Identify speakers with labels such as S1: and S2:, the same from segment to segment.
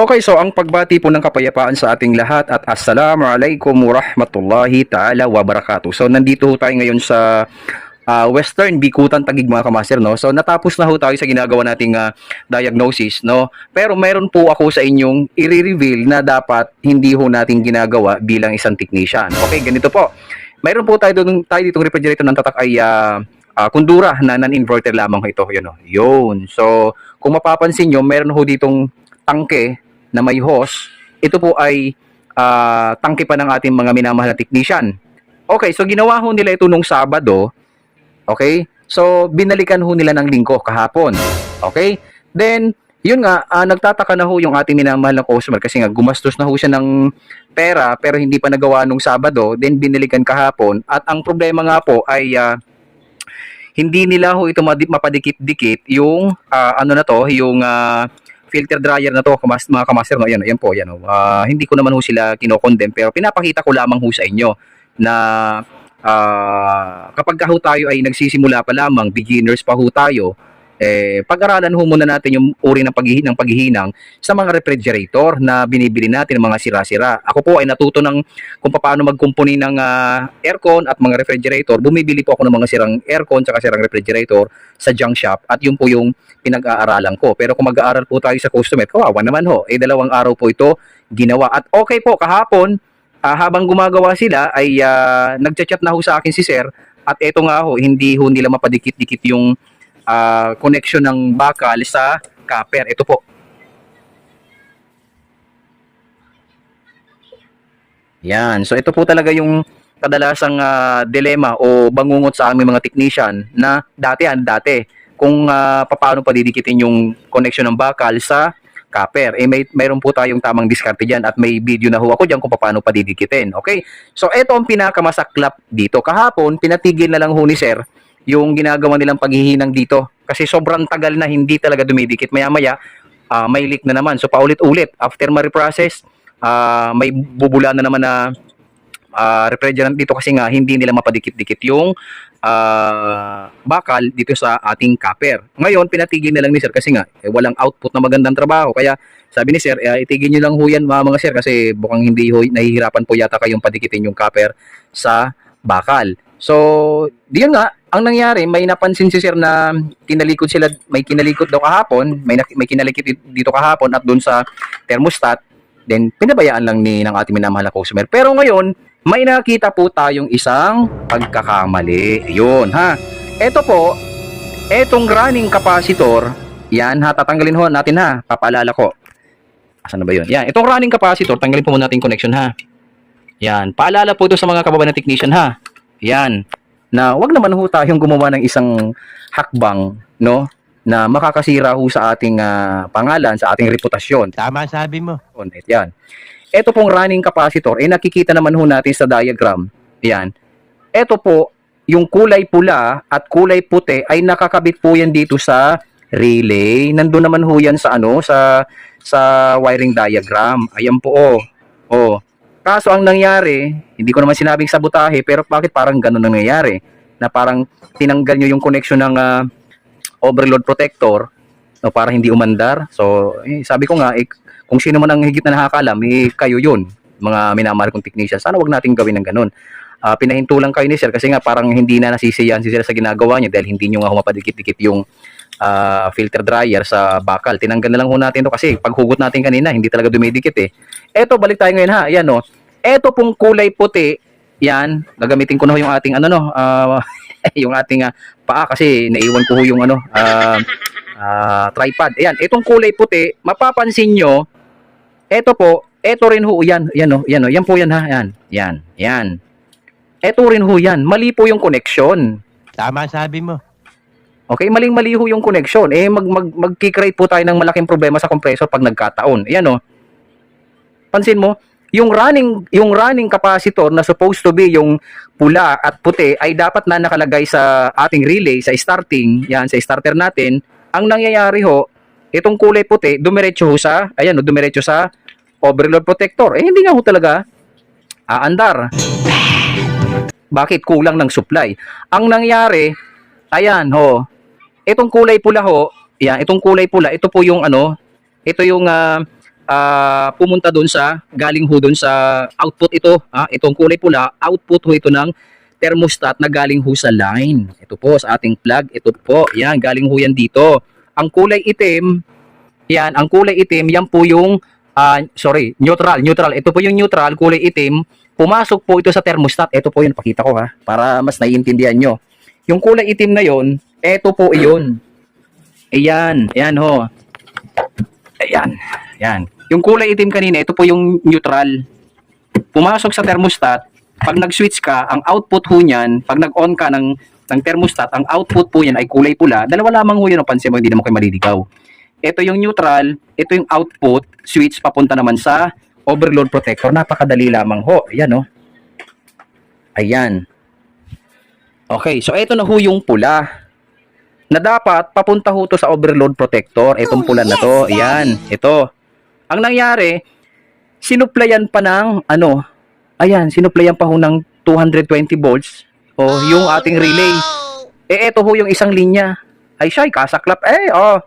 S1: Okay, so ang pagbati po ng kapayapaan sa ating lahat at assalamualaikum warahmatullahi ta'ala wabarakatuh. So nandito tayo ngayon sa ah, Western Bikutan Tagig mga kamaster, no? So natapos na ho tayo sa ginagawa nating ah, diagnosis, no? Pero meron po ako sa inyong i-reveal na dapat hindi ho natin ginagawa bilang isang technician. Okay, ganito po. Meron po tayo, dun, tayo ditong refrigerator ng tatak ay ah, ah, kundura na non-inverter lamang ito. Yun, oh. Yun. So, kung mapapansin nyo, meron ho ditong tangke na may hose. Ito po ay ah, tangke pa ng ating mga minamahal na technician. Okay, so ginawa ho nila ito nung Sabado. Okay? So, binalikan ho nila ng linggo kahapon. Okay? Then, yun nga, ah, nagtataka na ho yung ating minamahal na customer kasi nga gumastos na ho siya ng pera pero hindi pa nagawa nung Sabado, then binalikan kahapon. At ang problema nga po ay ah, hindi nila ho ito mapadikit-dikit yung ah, ano na to, yung ah, filter dryer na to, kamas, mga kamaster, no? Yan, yan po, yan. oh. Ah, hindi ko naman ho sila kinokondem, pero pinapakita ko lamang ho sa inyo na ah, kapag ka ho tayo ay nagsisimula pa lamang, beginners pa ho tayo, eh, pag-aralan ho muna natin yung uri ng, paghihi, ng paghihinang sa mga refrigerator na binibili natin ng mga sira-sira. Ako po ay natuto ng kung paano magkumpuni ng ah, aircon at mga refrigerator. Bumibili po ako ng mga sirang aircon at sirang refrigerator sa junk shop at yun po yung pinag-aaralan ko. Pero kung mag-aaral po tayo sa customer, kawawa naman ho. Eh dalawang araw po ito ginawa. At okay po, kahapon, ah, habang gumagawa sila ay uh, nagchat-chat na ho sa akin si sir at eto nga ho, hindi ho nila mapadikit-dikit yung ah, connection ng bakal sa copper. Ito po. Yan. So ito po talaga yung kadalasang ah, dilema o bangungot sa aming mga technician na dati yan, dati kung uh, paano pa didikitin yung connection ng bakal sa copper. Eh may mayroon po tayong tamang diskarte diyan at may video na ho ako diyan kung paano pa didikitin. Okay? So ito ang pinakamasaklap dito. Kahapon pinatigil na lang ho ni sir yung ginagawa nilang paghihinang dito kasi sobrang tagal na hindi talaga dumidikit. Maya-maya ah, may leak na naman. So paulit-ulit after ma-reprocess ah, may bubula na naman na ah, refrigerant dito kasi nga hindi nila mapadikit-dikit yung ah, bakal dito sa ating copper. Ngayon, pinatigil na lang ni sir kasi nga eh, walang output na magandang trabaho. Kaya sabi ni sir, eh, itigil nyo lang ho yan mga, mga sir kasi bukang hindi ho, nahihirapan po yata kayong padikitin yung copper sa bakal. So, diyan nga, ang nangyari, may napansin si sir na kinalikod sila, may kinalikod daw kahapon, may, may kinalikod dito kahapon at doon sa thermostat, then pinabayaan lang ni ng ating minamahal na customer. Pero ngayon, may nakita po tayong isang pagkakamali. Yun, ha. Ito po, etong running capacitor, yan ha, tatanggalin ho natin ha. Papaalala ko. Asan na ba yun? Yan, itong running capacitor, tanggalin po muna natin connection ha. Yan, paalala po ito sa mga kababayan na technician ha. Yan, na wag naman ho tayong gumawa ng isang hakbang, no? Na makakasira ho sa ating ah, pangalan, sa ating reputasyon.
S2: Tama sabi mo.
S1: Yan. Ito pong running capacitor, eh nakikita naman ho natin sa diagram. Yan. Ito po, yung kulay pula at kulay puti ay nakakabit po yan dito sa relay. Nandun naman ho yan sa ano, sa sa wiring diagram. Ayan po oh. Oh. Kaso ang nangyari, hindi ko naman sinabing sabotahe, pero bakit parang ganun ang nangyayari? Na parang tinanggal nyo yung connection ng ah, overload protector no, para hindi umandar. So, eh, sabi ko nga, eh, kung sino man ang higit na nakakalam, eh, kayo yun, mga minamahal kong technician. Sana wag natin gawin ng ganun. Ah, pinahinto lang kayo ni sir kasi nga parang hindi na nasisiyahan si sir sa ginagawa niya dahil hindi nyo nga humapadikit-dikit yung ah, filter dryer sa bakal. Tinanggal na lang ho natin to kasi paghugot natin kanina, hindi talaga dumidikit eh. Eto, balik tayo ngayon ha. Ayan o. Eto pong kulay puti, yan, gagamitin ko na ho yung ating ano no, ah, yung ating ah, paa kasi naiwan ko ho yung ano, ah, ah, tripod. Ayan, itong kulay puti, mapapansin nyo, eto po, eto rin ho, yan, yan o, yan o, yan po yan ha, yan, yan, yan. Eto rin ho yan, mali po yung connection.
S2: Tama sabi mo.
S1: Okay, maling-mali ho yung connection. Eh, mag, mag, mag-create po tayo ng malaking problema sa compressor pag nagkataon. Ayan o. Pansin mo, yung running, yung running capacitor na supposed to be yung pula at puti ay dapat na nakalagay sa ating relay, sa starting, yan, sa starter natin. Ang nangyayari ho, itong kulay puti, dumiretso ho sa, ayan o, dumiretso sa overload protector. Eh, hindi nga ho talaga aandar. Bakit? Kulang ng supply. Ang nangyari, ayan ho, itong kulay pula ho, yan, itong kulay pula, ito po yung ano, ito yung ah, ah, pumunta doon sa galing ho doon sa output ito, ah, itong kulay pula, output ho ito ng thermostat na galing ho sa line. Ito po sa ating plug, ito po, yan, galing ho yan dito. Ang kulay itim, yan, ang kulay itim, yan po yung, ah, sorry, neutral, neutral. Ito po yung neutral, kulay itim. Pumasok po ito sa thermostat. Ito po yun, pakita ko ha, para mas naiintindihan nyo. Yung kulay itim na yon, ito po iyon. Ayan, ayan ho. Ayan, ayan. Yung kulay itim kanina, ito po yung neutral. Pumasok sa thermostat, pag nag-switch ka, ang output ho niyan, pag nag-on ka ng, ng thermostat, ang output po yan ay kulay pula. Dalawa lamang ho yun, pansin mo, hindi naman kayo maliligaw. Ito yung neutral, ito yung output, switch papunta naman sa overload protector. Napakadali lamang ho. Ayan oh. Ayan. Okay, so ito na ho yung pula na dapat papunta ho to sa overload protector. Itong pula na to. Ayan, ito. Ang nangyari, sinuplayan pa ng ano, ayan, sinuplayan pa ho ng 220 volts o yung ating relay. Eh, ito ho yung isang linya. Ay, siya, kasaklap. Eh, oh.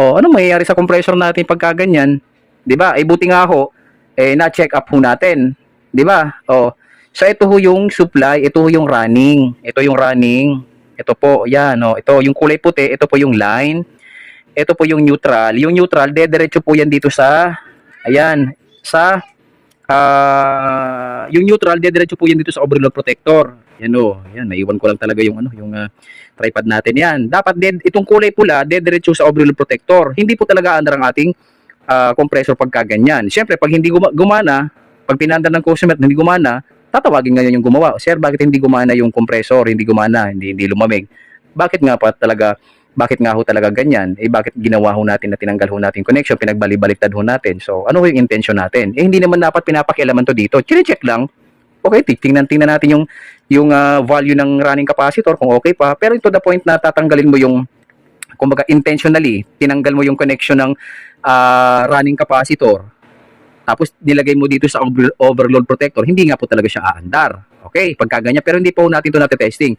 S1: Oh, ano mangyayari sa compressor natin pagka ganyan? 'Di ba? Eh buti nga ho, eh na-check up ho natin. 'Di ba? Oh. So ito ho yung supply, ito ho yung running. Ito yung running. Ito po, yan, oh. Ito yung kulay puti, ito po yung line. Ito po yung neutral. Yung neutral, dediretso po yan dito sa ayan, sa ah yung neutral, dediretso po yan dito sa overload protector. Yan oh, yan, naiwan ko lang talaga yung ano, yung ah, tripod natin yan. Dapat dead, itong kulay pula, dediretso sa overload protector. Hindi po talaga under ang ating ah, compressor pagka ganyan. Siyempre, pag hindi guma- gumana, pag pinanda ng customer hindi gumana, tatawagin ngayon yung gumawa. Sir, bakit hindi gumana yung compressor? Hindi gumana, hindi, hindi lumamig. Bakit nga pa talaga, bakit nga ho talaga ganyan? Eh, bakit ginawa ho natin na tinanggal ho natin connection, pinagbali-baliktad ho natin? So, ano ho yung intention natin? Eh, hindi naman dapat pinapakialaman to dito. Chine-check lang. Okay, tingnan tingnan natin yung yung ah, value ng running capacitor kung okay pa. Pero to the point na tatanggalin mo yung kumbaga intentionally tinanggal mo yung connection ng ah, running capacitor tapos nilagay mo dito sa over- overload protector, hindi nga po talaga siya aandar. Okay, pagka ganyan. Pero hindi po natin to natin testing.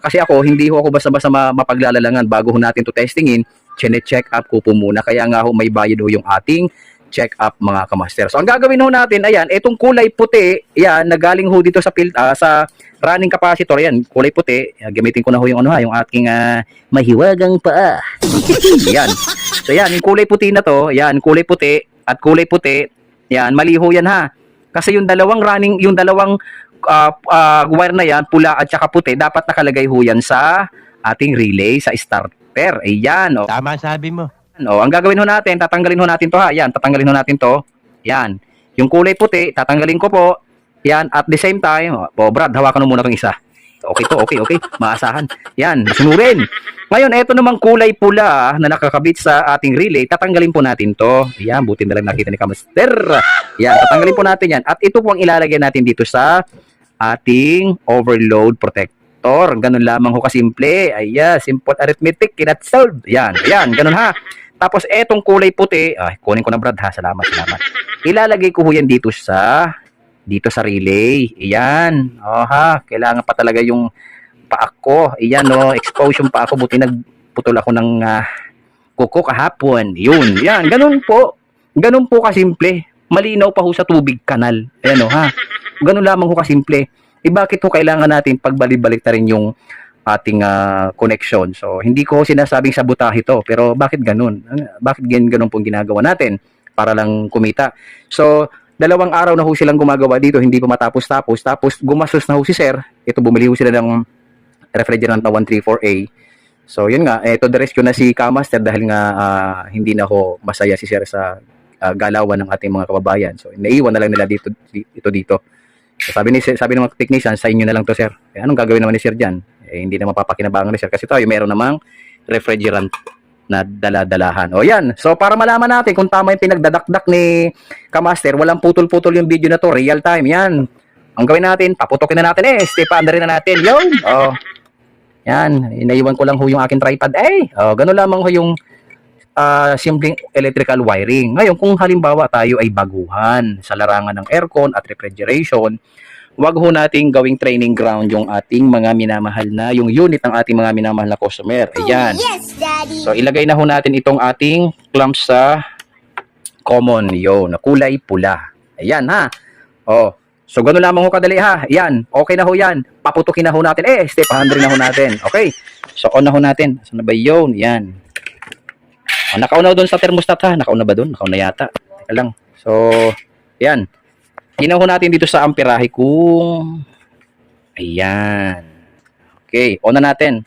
S1: Kasi ako, hindi ho ako basta-basta ma- mapaglalalangan bago ho natin to testingin, chine-check up ko po muna. Kaya nga ho, may bayad ho yung ating check up mga kamaster. So, ang gagawin ho natin, ayan, itong kulay puti, yan, nagaling ho dito sa, pil- ah, sa running capacitor, yan, kulay puti. Gamitin ko na ho yung ano ha, yung aking ah, mahiwagang paa. yan. So, yan, yung kulay puti na to, yan, kulay puti, at kulay puti, yan, mali ho yan ha. Kasi yung dalawang running, yung dalawang ah, ah, wire na yan, pula at saka puti, dapat nakalagay ho yan sa ating relay, sa starter. Ayan, o.
S2: Tama sabi mo.
S1: O, ang gagawin ho natin, tatanggalin ho natin to ha. Yan, tatanggalin ho natin to. Yan. Yung kulay puti, tatanggalin ko po. Yan, at the same time, o Brad, hawakan mo muna tong isa. Okay to, okay, okay. Maasahan. Yan, sunurin. Ngayon, eto namang kulay pula na nakakabit sa ating relay, tatanggalin po natin to. Yan, buti na lang nakita ni Kamaster. Yan, tatanggalin po natin yan. At ito po ang ilalagay natin dito sa ating overload protector. Ganun lamang ho kasimple. Ayan, simple arithmetic, cannot solve. Yan, yan, ganun ha. Tapos etong kulay puti, ay, kunin ko na Brad ha, salamat, salamat. Ilalagay ko ho yan dito sa dito sa relay. Iyan. Oh ha, kailangan pa talaga yung paa ko. Iyan no, expose yung paa. Buti nagputol ako ng ah, kuko kahapon. Yun, yan. Ganun po. Ganun po kasimple. Malinaw pa ho sa tubig kanal. Ayan o ha. Ganun lamang ho kasimple. Eh bakit ho kailangan natin pagbalik-balik na rin yung ating ah, connection. So, hindi ko sinasabing sabotahe to, pero bakit ganun? Bakit gan ganun pong ginagawa natin para lang kumita? So, dalawang araw na ho silang gumagawa dito, hindi pa matapos-tapos. Tapos, gumastos na ho si Sir. Ito, bumili ho sila ng refrigerant na 134A. So, yun nga, ito the rescue na si Kamaster dahil nga ah, hindi na ho masaya si Sir sa ah, galawan ng ating mga kababayan. So, naiwan na lang nila dito, di- ito dito. So, sabi ni sabi ng mga technician, sa inyo na lang to, Sir. Eh, anong gagawin naman ni Sir diyan? Eh, hindi na mapapakinabangan ni Sir kasi tayo meron namang refrigerant na daladalahan. O yan. So para malaman natin kung tama yung pinagdadakdak ni Kamaster, walang putol-putol yung video na to, real time. Yan. Ang gawin natin, paputokin na natin eh. Step under na natin. Yun. O. Yan. Inaiwan ko lang ho yung aking tripod. Eh. O, ganun lamang ho yung ah, simpleng electrical wiring. Ngayon, kung halimbawa tayo ay baguhan sa larangan ng aircon at refrigeration, wag ho nating gawing training ground yung ating mga minamahal na, yung unit ng ating mga minamahal na customer. Ayan.
S3: Yes, Daddy.
S1: So ilagay na ho natin itong ating clamp sa common yo na kulay pula. Ayan ha. Oh. So gano'n lamang ho kadali ha. Yan. Okay na ho yan. Paputukin na ho natin. Eh, step 100 na ho natin. Okay. So on na ho natin. Saan na ba yun? Yan. Oh, nakauna ho doon sa thermostat ha. Nakauna ba doon? Nakauna yata. Teka lang. So, yan. Ho natin dito sa amperahe kung... Ayan. Okay. On na natin.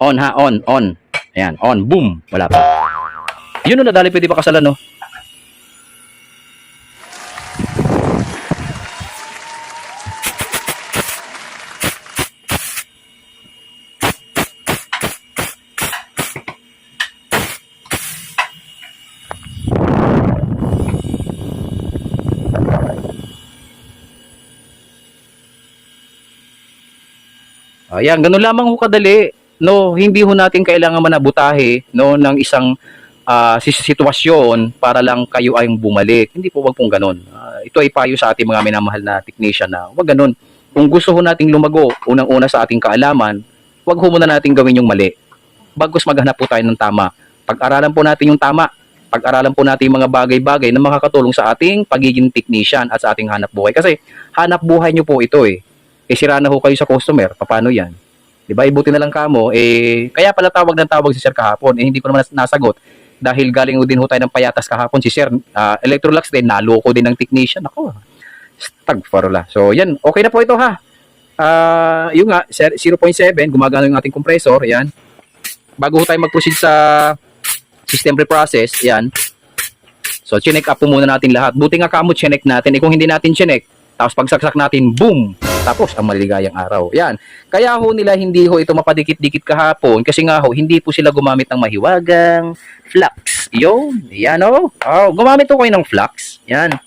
S1: On ha. On. On. Ayan. On. Boom. Wala pa. Yun o, nadali pwede pa kasalan, no? Ayan, ganun lamang ho kadali. No, hindi ho natin kailangan manabutahe no ng isang sis- sitwasyon para lang kayo ay bumalik. Hindi po wag pong ganun. Ah, ito ay payo sa ating mga minamahal na technician na wag ganun. Kung gusto ho nating lumago, unang-una sa ating kaalaman, wag ho muna nating gawin yung mali. Bagos maghanap po tayo ng tama. Pag-aralan po natin yung tama. Pag-aralan po natin yung mga bagay-bagay na makakatulong sa ating pagiging technician at sa ating hanap buhay. Kasi hanap buhay nyo po ito eh. Eh sira na ho kayo sa customer. Paano yan? Di ba? Ibuti na lang kamo. Eh, kaya pala tawag ng tawag si Sir kahapon. Eh, hindi ko naman nas- nasagot. Dahil galing din ho tayo ng payatas kahapon si Sir. Uh, Electrolux din, naloko din ng technician. Ako, stagfarola. So, yan. Okay na po ito ha. Ah, yung nga, sir, 0.7, gumagana yung ating compressor. Yan. Bago ho tayo mag-proceed sa system reprocess, yan. So, chinek up po muna natin lahat. Buti nga kamo chinek natin. Eh, kung hindi natin chinek, tapos pagsaksak natin, boom! Tapos, ang maligayang araw. Yan. Kaya ho nila hindi ho ito mapadikit-dikit kahapon kasi nga ho, hindi po sila gumamit ng mahiwagang flux. Yun. Yan o. Oh, gumamit ho kayo ng flux. Yan.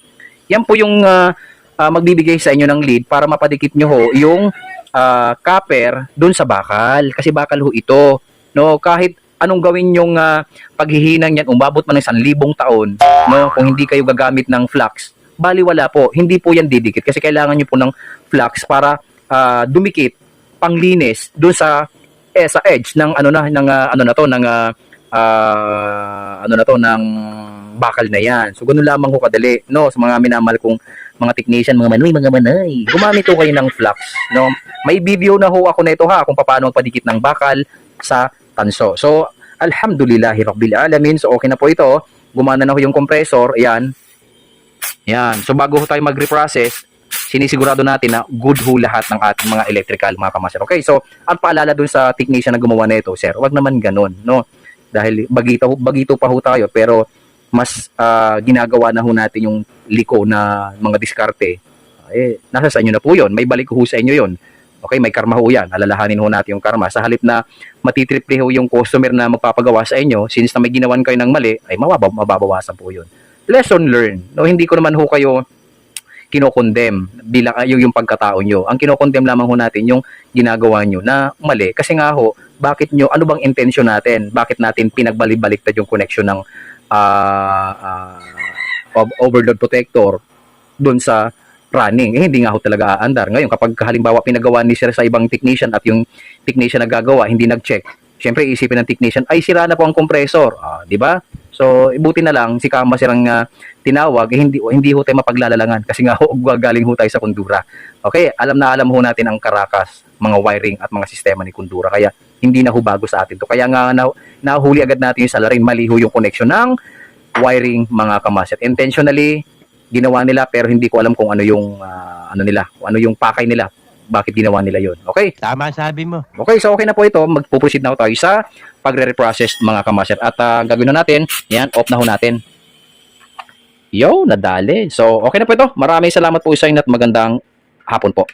S1: Yan po yung ah, ah, magbibigay sa inyo ng lead para mapadikit nyo ho yung ah, copper dun sa bakal. Kasi bakal ho ito. No, kahit anong gawin yung ah, paghihinang yan, umabot man ng 1,000 taon, no, kung hindi kayo gagamit ng flux, bali wala po. Hindi po yan didikit kasi kailangan nyo po ng flux para ah, dumikit panglinis doon sa eh, sa edge ng ano na ng ah, ano na to ng ah, ah, ano na to ng bakal na yan. So ganun lamang ko kadali no sa mga minamahal kong mga technician, mga manoy, mga manay. Gumamit ho kayo ng flux, no? May video na ho ako nito ha kung paano magpadikit ng bakal sa tanso. So alhamdulillahi rabbil alamin. So okay na po ito. Gumana na ho yung compressor. Ayan. Yan. So bago tayo mag-reprocess, sinisigurado natin na good ho lahat ng ating mga electrical, mga kamaster. Okay, so ang paalala dun sa technician na gumawa nito, sir, wag naman ganun, no? Dahil bagito, bagito pa ho tayo, pero mas ah, ginagawa na ho natin yung liko na mga diskarte. Eh, nasa sa inyo na po yun. May balik ho sa inyo yun. Okay, may karma ho yan. Alalahanin ho natin yung karma. Sa halip na matitriple ho yung customer na magpapagawa sa inyo, since na may ginawan kayo ng mali, ay mababa, mababawasan po yun lesson learned. No, hindi ko naman ho kayo kinokondem bilang uh, yung, yung pagkatao nyo. Ang kinokondem lamang ho natin yung ginagawa nyo na mali. Kasi nga ho, bakit nyo, ano bang intention natin? Bakit natin pinagbalik-baliktad yung connection ng ah, ah, of overload protector doon sa running? Eh, hindi nga ho talaga aandar. Ngayon, kapag halimbawa pinagawa ni sir sa ibang technician at yung technician na gagawa, hindi nag-check, syempre isipin ng technician, ay sira na po ang compressor. Ah, di ba? So, ibuti na lang, si Kama sirang uh, tinawag, eh, hindi, hindi ho tayo mapaglalalangan kasi nga ho, gagaling ho tayo sa Kundura. Okay, alam na alam ho natin ang karakas, mga wiring at mga sistema ni Kundura. Kaya, hindi na ho bago sa atin to. Kaya nga, na, nahuli agad natin yung salarin, mali ho yung connection ng wiring mga kamaset. Intentionally, ginawa nila pero hindi ko alam kung ano yung ah, ano nila, ano yung pakay nila. Bakit ginawa nila yon? Okay?
S2: Tama sabi mo.
S1: Okay, so okay na po ito. Magpo-proceed na tayo sa pagre-reprocess mga kamaster. At uh, gagawin na natin, yan, off na ho natin. Yo, nadali. So, okay na po ito. Maraming salamat po sa inyo at magandang hapon po.